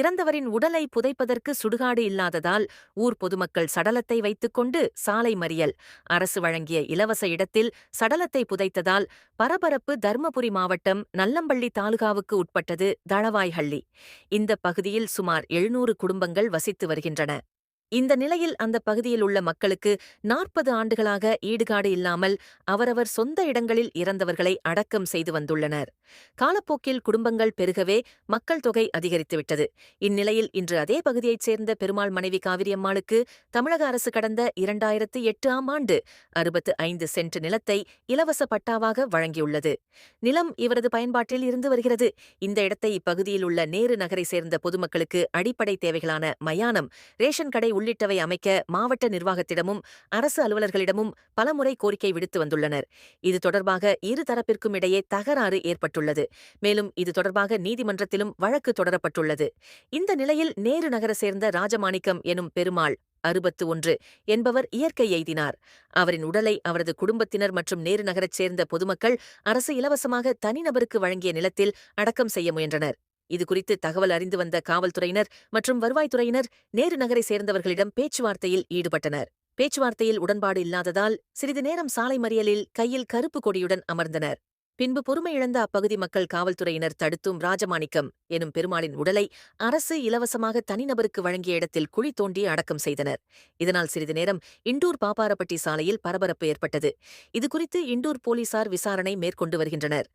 இறந்தவரின் உடலை புதைப்பதற்கு சுடுகாடு இல்லாததால் ஊர் பொதுமக்கள் சடலத்தை வைத்துக்கொண்டு சாலை மறியல். அரசு வழங்கிய இலவச இடத்தில் சடலத்தை புதைத்ததால் பரபரப்பு தர்மபுரி மாவட்டம் நல்லம்பள்ளி தாலுகாவுக்கு உட்பட்டது தளவாய்ஹள்ளி. இந்த பகுதியில் சுமார் எழுநூறு குடும்பங்கள் வசித்து வருகின்றன. இந்த நிலையில் அந்த பகுதியில் உள்ள மக்களுக்கு நாற்பது ஆண்டுகளாக ஈடுகாடு இல்லாமல் அவரவர் சொந்த இடங்களில் இறந்தவர்களை அடக்கம் செய்து வந்துள்ளனர். காலப்போக்கில் குடும்பங்கள் பெருகவே மக்கள் தொகை அதிகரித்துவிட்டது இந்நிலையில் இன்று அதே பகுதியைச் சேர்ந்த பெருமாள் மனைவி காவிரியம்மாளுக்கு தமிழக அரசு கடந்த இரண்டாயிரத்து எட்டு ஆம் ஆண்டு அறுபத்து ஐந்து சென்ட் நிலத்தை இலவச பட்டாவாக வழங்கியுள்ளது. நிலம் இவரது பயன்பாட்டில் இருந்து வருகிறது. இந்த இடத்தை இப்பகுதியில் உள்ள நேரு நகரை சேர்ந்த பொதுமக்களுக்கு அடிப்படை தேவைகளான மயானம் ரேஷன் கடை உள்ளிட்டவை அமைக்க மாவட்ட நிர்வாகத்திடமும் அரசு அலுவலர்களிடமும் பலமுறை கோரிக்கை விடுத்து வந்துள்ளனர். இது தொடர்பாக இரு தரப்பிற்கும் இடையே தகராறு ஏற்பட்டுள்ளது. மேலும் இது தொடர்பாக நீதிமன்றத்திலும் வழக்கு தொடரப்பட்டுள்ளது. இந்த நிலையில் நேரு நகர சேர்ந்த ராஜமாணிக்கம் எனும் பெருமாள் அறுபத்து ஒன்று என்பவர் இயற்கை எய்தினார். அவரின் உடலை அவரது குடும்பத்தினர் மற்றும் நேரு நகரச் சேர்ந்த பொதுமக்கள் அரசு இலவசமாக தனிநபருக்கு வழங்கிய நிலத்தில் அடக்கம் செய்ய முயன்றனர். இதுகுறித்து தகவல் அறிந்து வந்த காவல்துறையினர் மற்றும் வருவாய்த்துறையினர் நேரு நகரை சேர்ந்தவர்களிடம் பேச்சுவார்த்தையில் ஈடுபட்டனர். பேச்சுவார்த்தையில் உடன்பாடு இல்லாததால் சிறிது நேரம் சாலை மறியலில் கையில் கருப்பு கொடியுடன் அமர்ந்தனர். பின்பு பொறுமையிழந்த அப்பகுதி மக்கள் காவல்துறையினர் தடுத்தும் ராஜமாணிக்கம் எனும் பெருமாளின் உடலை அரசு இலவசமாக தனிநபருக்கு வழங்கிய இடத்தில் குழி தோண்டி அடக்கம் செய்தனர். இதனால் சிறிது நேரம் இண்டூர் பாப்பாரப்பட்டி சாலையில் பரபரப்பு ஏற்பட்டது. இதுகுறித்து இண்டூர் போலீசார் விசாரணை மேற்கொண்டு வருகின்றனர்.